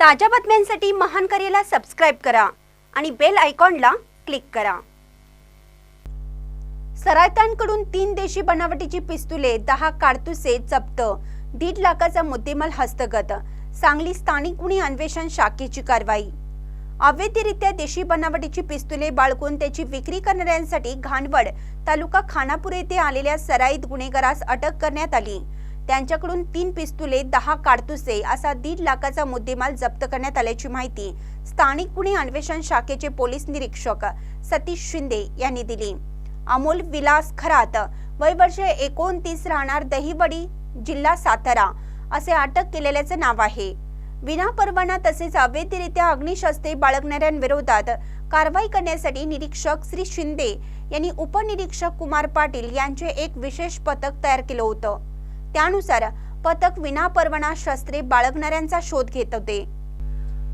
ताज्या बातम्यांसाठी महान करेला सबस्क्राईब करा आणि बेल आयकॉनला क्लिक करा. सरायतांकडून तीन देशी बनावटीची पिस्तुले दहा काडतुसे जप्त दीड लाखाचा मुद्देमाल हस्तगत सांगली स्थानिक गुन्हे अन्वेषण शाखेची कारवाई. अवैधरित्या देशी बनावटीची पिस्तुले बाळगून त्याची विक्री करणाऱ्यांसाठी घाणवड तालुका खानापूर येथे आलेल्या सराईत गुन्हेगारास अटक करण्यात आली. त्यांच्याकडून तीन पिस्तुले दहा काडतुसे असा दीड लाखाचा मुद्देमाल जप्त करण्यात आल्याची माहिती स्थानिक गुन्हे अन्वेषण शाखेचे पोलीस निरीक्षक सतीश शिंदे यांनी दिली. अमोल विलास खरात वय वर्ष एकोणतीस राहणार दहिवडी जिल्हा सातारा असे अटक केलेल्याचं नाव आहे. विनापरवाना तसेच अवैधरित्या अग्निशस्त्रे बाळगणाऱ्यांविरोधात कारवाई करण्यासाठी निरीक्षक श्री शिंदे यांनी उपनिरीक्षक कुमार पाटील यांचे एक विशेष पथक तयार केलं होतं. त्यानुसार पथक विनापरवाना शस्त्रे बाळगणाऱ्यांचा शोध घेत होते.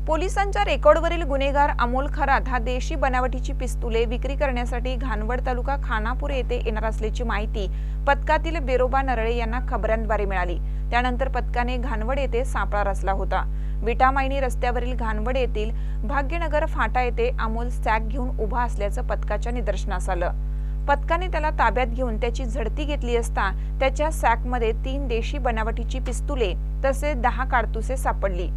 पोलिसांच्या रेकॉर्डवरील गुन्हेगार अमोल खरात हा देशी बनावटीची पिस्तुले विक्री करण्यासाठी घाणवड तालुका खानापूर येथे येणार असल्याची माहिती पथकातील बेरोबा नरळे यांना खबरांद्वारे मिळाली. त्यानंतर पथकाने घाणवड येथे सापळा रचला होता. विटामायनी रस्त्यावरील घाणवड येथील भाग्यनगर फाटा येथे अमोल सॅक घेऊन उभा असल्याचं पथकाच्या निदर्शनास आलं. पथकाने त्याला ताब्यात घेऊन त्याची झडती घेतली असता त्याच्या सॅकमध्ये तीन देशी बनावटीची पिस्तुले तसेच दहा काडतुसे सापडली.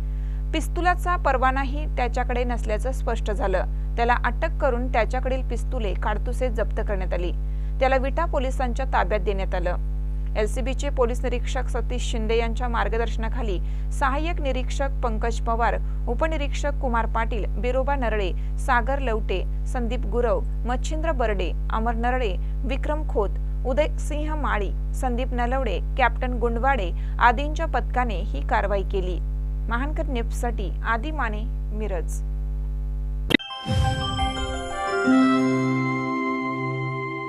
पिस्तुलाचा परवानाही त्याच्याकडे नसल्याचं स्पष्ट झालं. त्याला अटक करून त्याच्याकडील पिस्तुले काडतुसे जप्त करण्यात आली. त्याला विटा पोलिसांच्या ताब्यात देण्यात आलं. एलसीबीचे पोलीस निरीक्षक सतीश शिंदे यांच्या मार्गदर्शनाखाली सहाय्यक निरीक्षक पंकज पवार उपनिरीक्षक कुमार पाटील बिरोबा नरळे सागर लवटे संदीप गुरव मच्छिंद्र बर्डे अमर नरळे विक्रम खोत उदय सिंह माळी संदीप नलवडे कॅप्टन गुंडवाडे आदींच्या पथकाने ही कारवाई केली. महानकर न्यूजसाठी आदी माने मिरज.